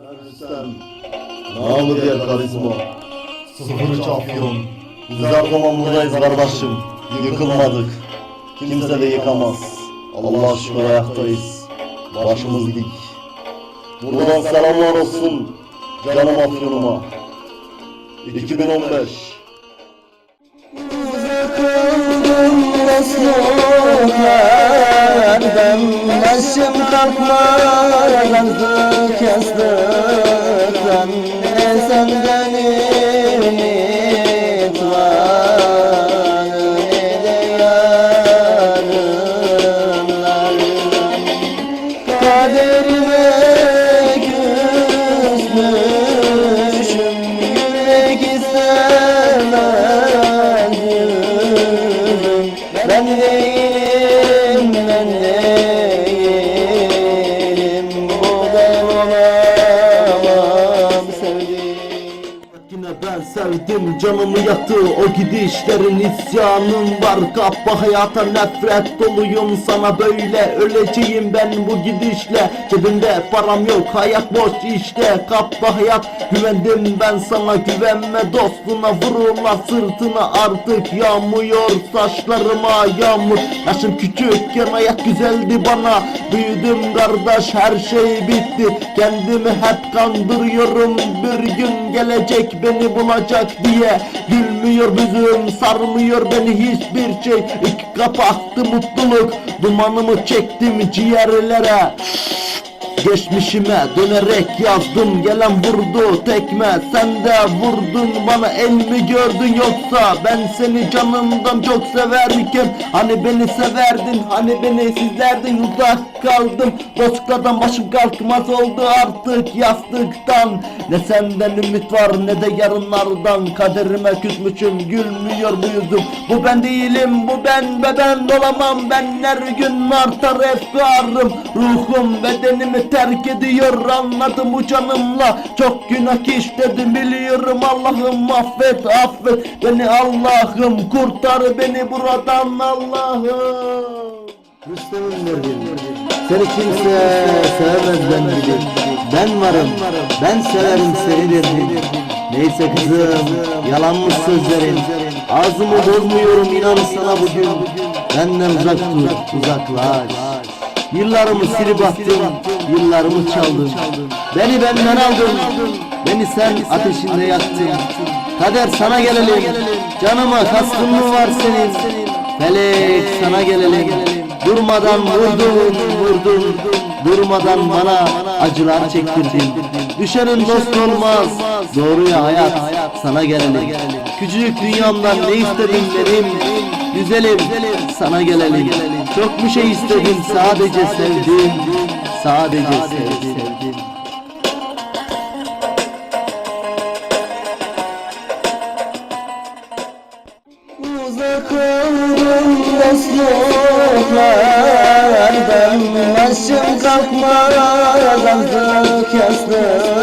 Rüstem, namı diğer karizma, sıfır her zaman buradayız kardeşim, yıkılmadık. Kimse de yıkamaz. Allah'a şükür ayaktayız, başımız dik. Buradan selamlar olsun canım afyonuma. 2015 Mesutlardan Başım kalkmaz artık yastıktan Yine ben sevdim canımı yaktı o gidişlerin isyanım var. Kappa hayata nefret doluyum sana böyle öleceğim ben bu gidişle. Cebimde param yok hayat boş işte. Kappa hayat güvendim ben sana güvenme dostuna. Vururlar sırtına artık yağmıyor saçlarıma yağmur. Yaşım küçükken hayat güzeldi bana. Büyüdüm kardeş her şey bitti. Kendimi hep kandırıyorum. Bir gün gelecek beni bulacak diye Gülmüyor yüzüm sarmıyor beni hiçbir şey. İki kapattı mutluluk dumanımı çektim ciğerlere Geçmişime dönerek yazdım gelen vurdu tekme. Sen de vurdun bana el mi gördün? Yoksa Ben seni canımdan çok severken Hani beni severdin hani beni sizlerdin. Uzak kaldım Dostlardan başım kalkmaz oldu artık yastıktan. Ne senden ümit var ne de yarınlardan. Kaderime küsmüşüm gülmüyor bu yüzüm. Bu ben değilim bu ben ve ben olamam. Ben her gün artar efkarım. Ruhum bedenimi terk ediyor anladım bu canımla. Çok günah işledim biliyorum Allah'ım affet affet Beni Allah'ım kurtar beni buradan Allah'ım. Rüstem'in derdim Seni kimse sevmez ben gibi Ben varım ben severim seni derdim Neyse kızım yalanmış sözlerin. Ağzımı bozmuyorum inan sana bugün. Benden uzak dur uzaklaş Yıllarımı silip attım Yıllarımı çaldın Beni benden aldın Beni sen ateşinde yaktın. Kader sana gelelim Canıma kaskın mı var senin? Felek sana gelelim Durmadan vurdun vurdun. Durmadan bana acılar çektirdin. Düşenin dost olmaz Doğruya hayat sana gelelim. Küçücük dünyamdan ne istedim benim Güzelim sana gelelim Çok bir şey istedim sadece sevdim Sadece sevdim. Uzak oldum dostluklardan Başım artık yastıktan